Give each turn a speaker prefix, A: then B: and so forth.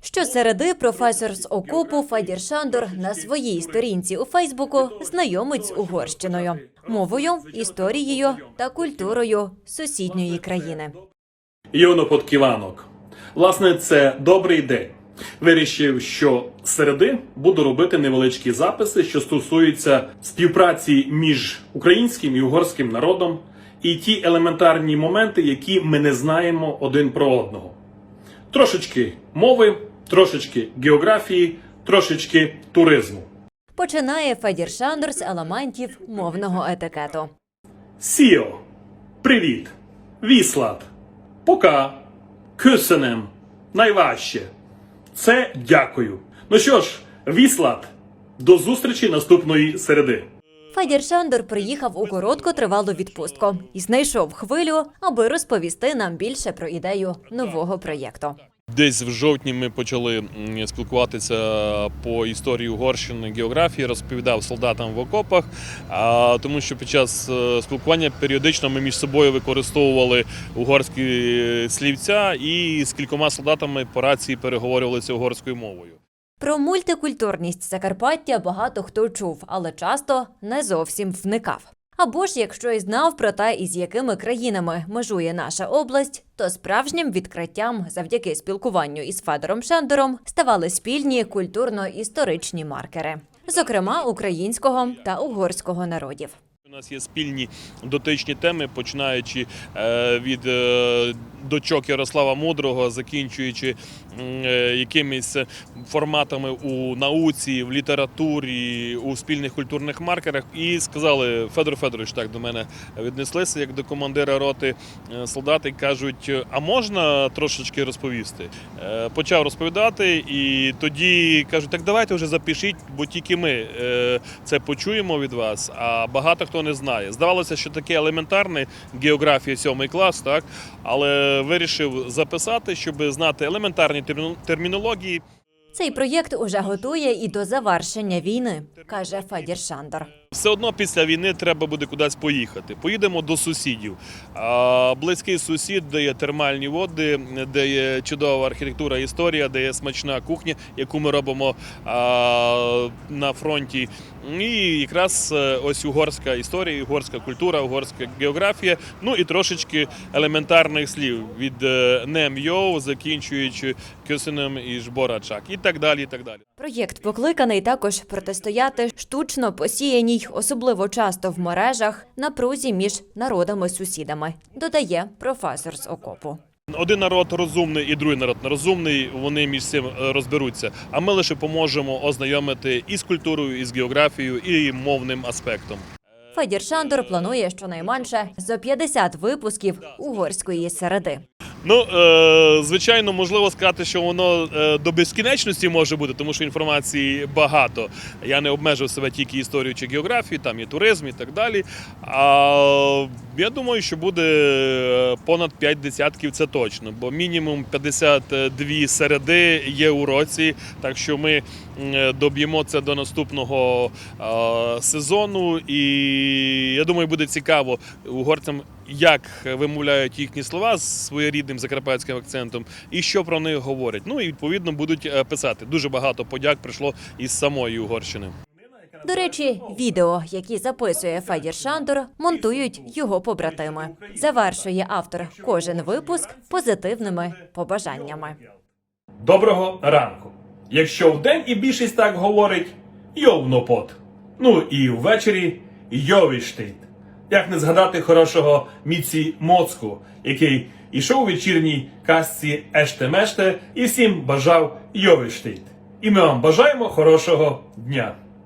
A: Щосереди професор з окопу Федір Шандор на своїй сторінці у Фейсбуку знайомить з Угорщиною, мовою, історією та культурою сусідньої країни.
B: Йоно Подківанок. Власне, це добрий день. Вирішив, що середи буду робити невеличкі записи, що стосуються співпраці між українським і угорським народом, і ті елементарні моменти, які ми не знаємо один про одного. Трошечки мови, трошечки географії, трошечки туризму.
A: Починає Федір Шандор з елементів мовного етикету.
B: Сіо, привіт, віслат, пока, кюсенем, найважче. Це дякую. Ну що ж, віслат, до зустрічі наступної середи.
A: Федір Шандор приїхав у короткотривалу відпустку і знайшов хвилю, аби розповісти нам більше про ідею нового проєкту.
C: Десь в жовтні ми почали спілкуватися по історії Угорщини, географії, розповідав солдатам в окопах. А тому, що під час е, спілкування періодично ми між собою використовували угорські слівця і з кількома солдатами по рації переговорювалися угорською мовою.
A: Про мультикультурність Закарпаття багато хто чув, але часто не зовсім вникав. Або ж якщо і знав про те, із якими країнами межує наша область, то справжнім відкриттям завдяки спілкуванню із Федором Шендером ставали спільні культурно-історичні маркери, зокрема українського та угорського народів.
C: У нас є спільні дотичні теми, починаючи е, від е, дочок Ярослава Мудрого, закінчуючи е, якимись форматами у науці, в літературі, у спільних культурних маркерах. І сказали, Федор Федорович так до мене віднеслися, як до командира роти солдати кажуть: а можна трошечки розповісти? Почав розповідати, і тоді кажуть, так давайте вже запишіть, бо тільки ми це почуємо від вас, а багато хто не знає. Здавалося, що таке елементарне географія сьомий клас, так але вирішив записати, щоб знати елементарні терміно- термінології.
A: Цей проєкт уже готує і до завершення війни, каже Федір Шандор.
C: Все одно після війни треба буде кудись поїхати. Поїдемо до сусідів. Близький сусід, де є термальні води, де є чудова архітектура, історія, де є смачна кухня, яку ми робимо на фронті. І якраз е, ось угорська історія, угорська культура, угорська географія. Ну і трошечки елементарних слів від е, нем йоу, закінчуючи кюсенем і жборачак, і так далі. І так далі.
A: Проєкт покликаний також протистояти штучно посіяній, особливо часто в мережах, напрузі між народами-сусідами, додає професор з окопу.
C: Один народ розумний і другий народ нерозумний, вони між цим е, розберуться. А ми лише поможемо ознайомити і з культурою, і з географією, і мовним аспектом.
A: Федір Шандор планує щонайменше зо 50 випусків угорської середи.
C: Ну, е, звичайно, можливо сказати, що воно е, до безкінечності може бути, тому що інформації багато. Я не обмежив себе тільки історією чи географією, там і туризм, і так далі. А я думаю, що буде е, понад 5 десятків, це точно, бо мінімум 52 середи є у році. Так що ми доб'ємо це до наступного сезону. І я думаю, буде цікаво угорцям як вимовляють їхні слова з своєрідним закарпатським акцентом, і що про них говорять. Ну і відповідно будуть е, писати. Дуже багато подяк прийшло із самої Угорщини.
A: До речі, відео, які записує Федір Шандор, монтують його побратими. Завершує автор кожен випуск позитивними побажаннями.
B: Доброго ранку. Якщо вдень і більшість так говорить, йовнопот. Ну і ввечері йовіштейт. Як не згадати хорошого Міці Моцку, який ішов у вечірній казці Еште-меште і всім бажав йовіштейт. І ми вам бажаємо хорошого дня.